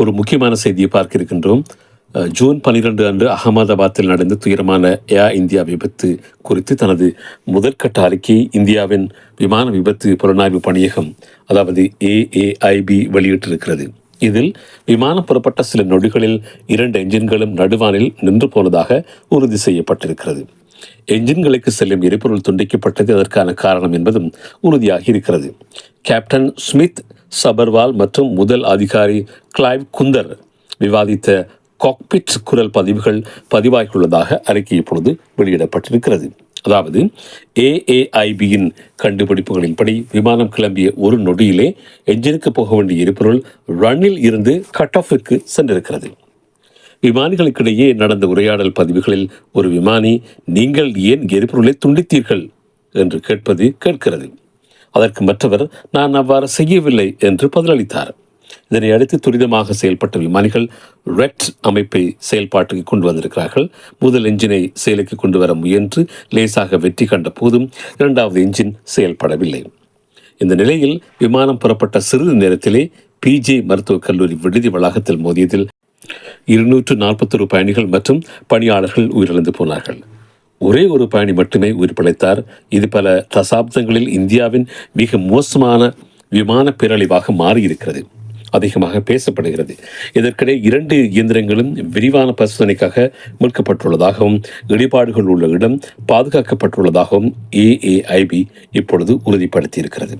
ஒரு முக்கியமான செய்தியை பார்க்க இருக்கின்றோம். ஜூன் பனிரெண்டு அன்று அகமதாபாத்தில் நடந்த துயரமான ஏர் இந்தியா விபத்து குறித்து தனது முதற்கட்ட அறிக்கையை இந்தியாவின் விமான விபத்து புலனாய்வு பணியகம் அதாவது ஏஏஐபி வெளியிட்டிருக்கிறது. இதில் விமானம் புறப்பட்ட சில நொடிகளில் இரண்டு என்ஜின்களும் நடுவானில் நின்று போனதாக உறுதி செய்யப்பட்டிருக்கிறது. என்ஜின்களுக்கு செல்லும் எரிபொருள் துண்டிக்கப்பட்டது அதற்கான காரணம் என்பதும் உறுதியாகி இருக்கிறது. கேப்டன் ஸ்மித் சபர்வால் மற்றும் முதல் அதிகாரி கிளைவ் குந்தர் விவாதித்த காக்பிட் குரல் பதிவுகள் பதிவாகியுள்ளதாக அறிக்கை இப்பொழுது வெளியிடப்பட்டிருக்கிறது. அதாவது ஏஏஐபியின் கண்டுபிடிப்புகளின்படி விமானம் கிளம்பிய ஒரு நொடியிலே எஞ்சினுக்கு போக வேண்டிய எரிபொருள் ரன்னில் இருந்து கட் ஆஃபிற்கு சென்றிருக்கிறது. விமானிகளுக்கிடையே நடந்த உரையாடல் பதிவுகளில் ஒரு விமானி நீங்கள் ஏன் எரிபொருளை துண்டித்தீர்கள்? என்று கேட்பது கேட்கிறது. அதற்கு மற்றவர் நான் அவ்வாறு செய்யவில்லை என்று பதிலளித்தார். இதனை அடுத்து துரிதமாக செயல்பட்ட விமானிகள் ரெட் அமைப்பை செயல்பாட்டுக்கு கொண்டு வந்திருக்கிறார்கள். முதல் என்ஜினை செயலுக்கு கொண்டு வர முயன்று லேசாக வெற்றி கண்ட போதும் இரண்டாவது என்ஜின் செயல்படவில்லை. இந்த நிலையில் விமானம் புறப்பட்ட சிறிது நேரத்திலே பிஜே மருத்துவக் கல்லூரி விடுதி வளாகத்தில் மோதியதில் இருநூற்று நாற்பத்தொரு பயணிகள் மற்றும் பணியாளர்கள் உயிரிழந்து போனார்கள். ஒரே ஒரு பயணி மட்டுமே உயிர் பிழைத்தார் இது பல தசாப்தங்களில் இந்தியாவின் மிக மோசமான விமான பேரழிவாக மாறியிருக்கிறது. அதிகமாக பேசப்படுகிறது. இதற்கிடையே இரண்டு இயந்திரங்களும் விரிவான பரிசோதனைக்காக மீட்கப்பட்டுள்ளதாகவும் இடிபாடுகள் உள்ள இடம் பாதுகாக்கப்பட்டுள்ளதாகவும் ஏஏஐபி இப்பொழுது உறுதிப்படுத்தியிருக்கிறது.